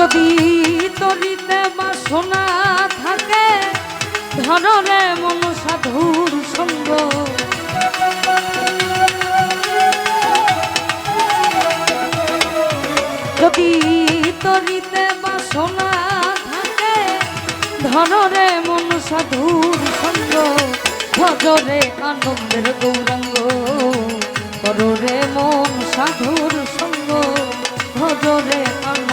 যদি তরিতে বাসনা থাকে ধরনে মন সাধুর সঙ্গ। যদি তরিতে বাসনা থাকে ধরনে মন সাধুর সঙ্গ। ভজরে আনন্দের গৌরাঙ্গ, কররে মন সাধুর সঙ্গ। ভজরে আনন্দ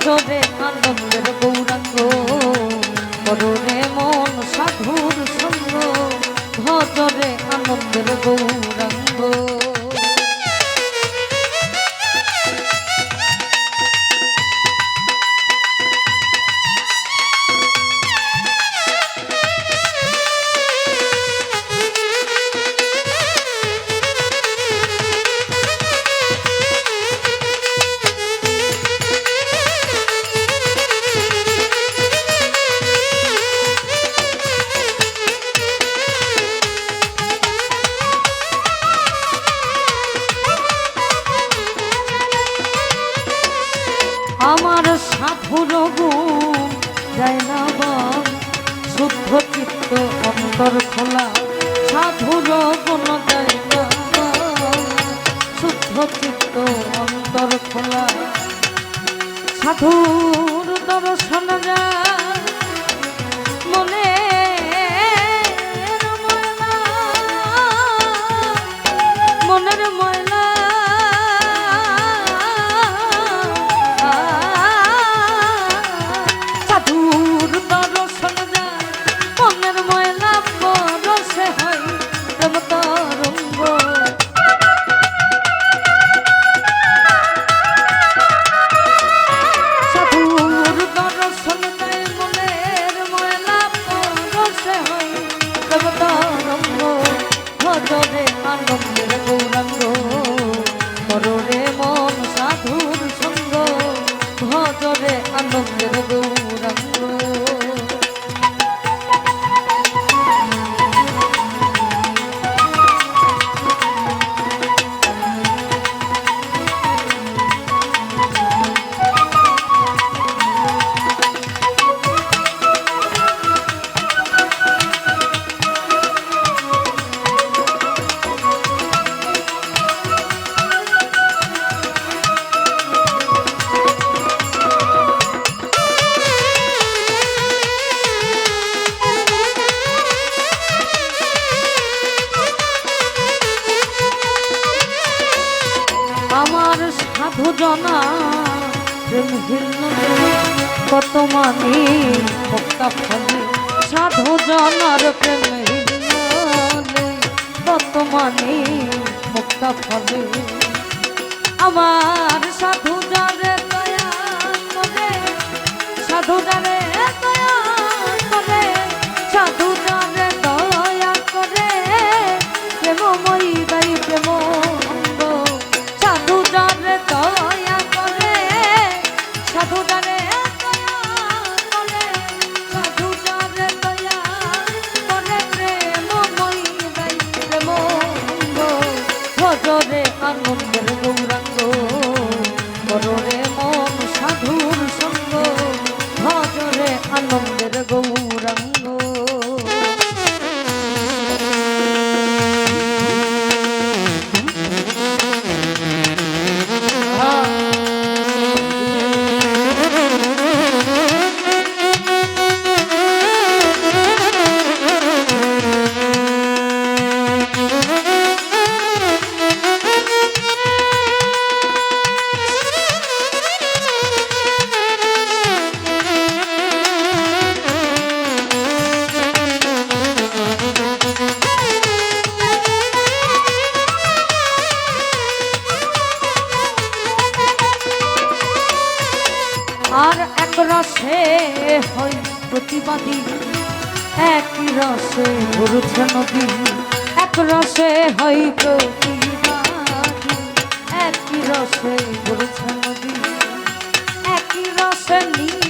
মাধবের খোলা সাধুর কোন শুদ্ধ চিত্ত অন্তর খোলা। সাধুর দর্শন যা মনে কত মানে ভক্তা ফলে সাধু জনার প্রেম কত মানে ভক্তা ফলে আমার সাধু জনের আনন্দের গৌ আর এক রসে এক নদী, এক রসে হই প্রতিবাদী এক রসে গরুছে নদী, এক রসে নৃত্য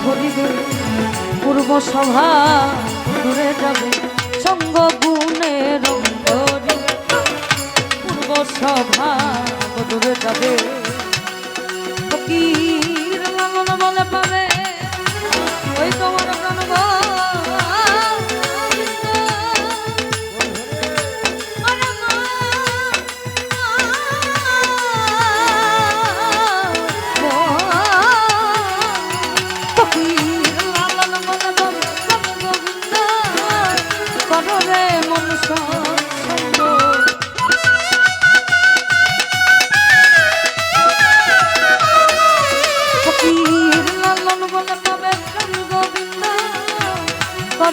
ধরিবে পূর্ব সভা দূরে যাবে সঙ্গ পূর্ব সভা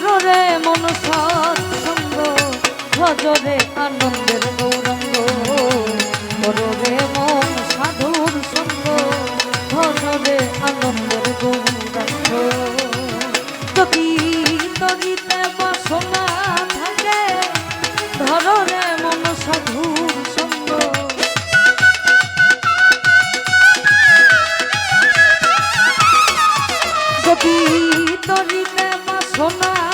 কররে মন সৎসঙ্গ ভজরে আনন্দের গৌরঙ্গ। কররে মন সাধুর সঙ্গ ভজরে আনন্দের গৌরঙ্গ। যদি থাকে মন সঙ্গ।